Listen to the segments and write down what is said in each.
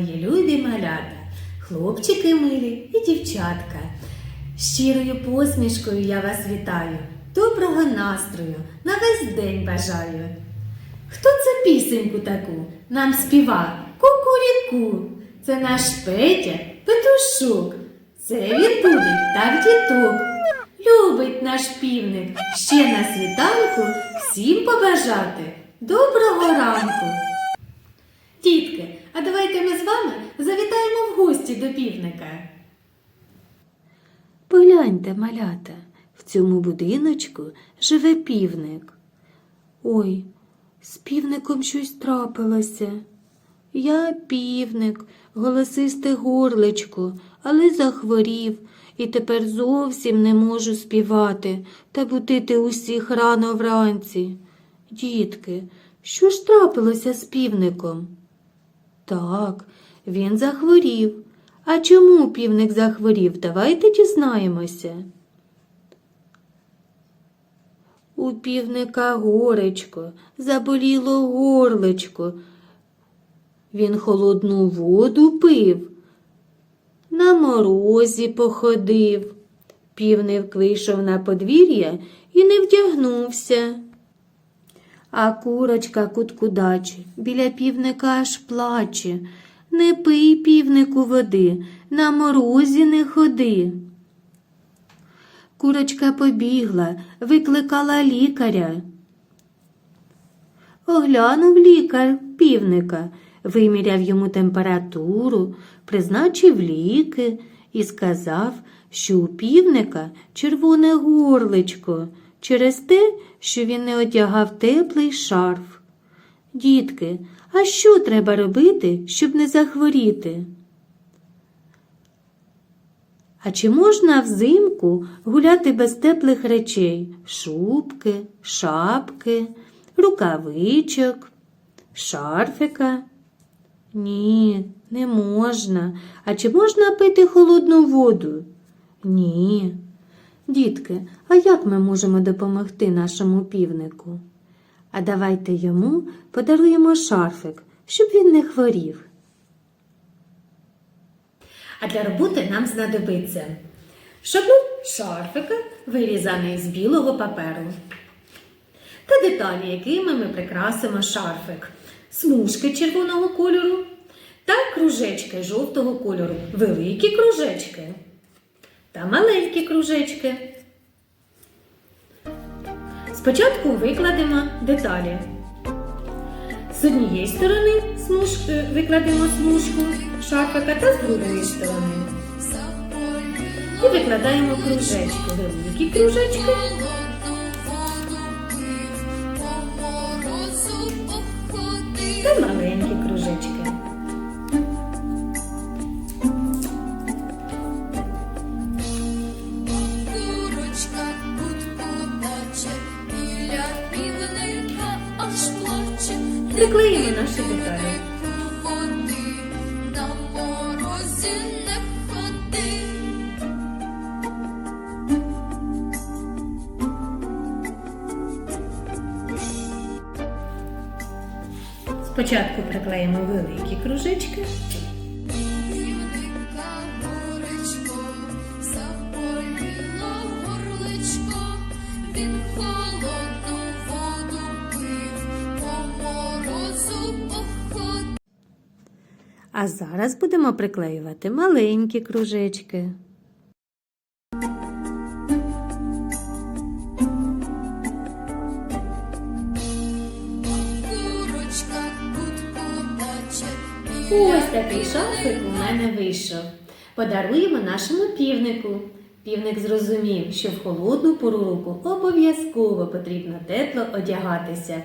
мої любі малята, хлопчики милі і дівчатка. Щирою посмішкою я вас вітаю, доброго настрою на весь день бажаю. Хто це пісеньку таку нам співа? Кукуріку. Це наш Петя Петушок. Це він буде так діток. Любить наш півник ще на світанку всім побажати доброго ранку. Дітки, давайте ми з вами завітаємо в гості до півника. Погляньте, малята, в цьому будиночку живе півник. Ой, з півником щось трапилося. Я півник, голосисте горличко, але захворів і тепер зовсім не можу співати та будити усіх рано вранці. Дітки, що ж трапилося з півником? Так, він захворів. А чому півник захворів? Давайте дізнаємося. У півника горечко, заболіло горлечко. Він холодну воду пив, на морозі походив. Півник вийшов на подвір'я і не вдягнувся. А курочка куткудаче біля півника аж плаче. Не пий півнику води, на морозі не ходи. Курочка побігла, викликала лікаря. Оглянув лікар півника, виміряв йому температуру, призначив ліки і сказав, що у півника червоне горличко через те, що він не одягав теплий шарф. Дітки, а що треба робити, щоб не захворіти? А чи можна взимку гуляти без теплих речей? Шубки, шапки, рукавичок, шарфика? Ні, не можна. А чи можна пити холодну воду? Ні. Дітки, а як ми можемо допомогти нашому півнику? А давайте йому подаруємо шарфик, щоб він не хворів. А для роботи нам знадобиться шаблон шарфика, вирізаний з білого паперу. Та деталі, якими ми прикрасимо шарфик, смужки червоного кольору та кружечки жовтого кольору, великі кружечки та маленькі кружечки. Спочатку викладемо деталі. З однієї сторони смужки, викладемо смужку шарфика та з другої сторони. І викладаємо кружечки, великі кружечки Приклеїмо наші деталі. Спочатку приклеїмо великі кружечки, А зараз будемо приклеювати маленькі кружечки. Ось такий шарфик у мене вийшов. Подаруємо нашому півнику. Півник зрозумів, що в холодну пору року обов'язково потрібно тепло одягатися.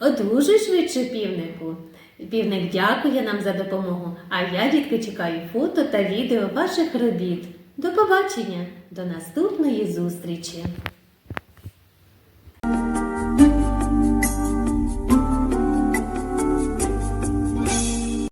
Одужуй швидше півнику. Півник дякує нам за допомогу, а я, дітки, чекаю фото та відео ваших робіт. До побачення, до наступної зустрічі!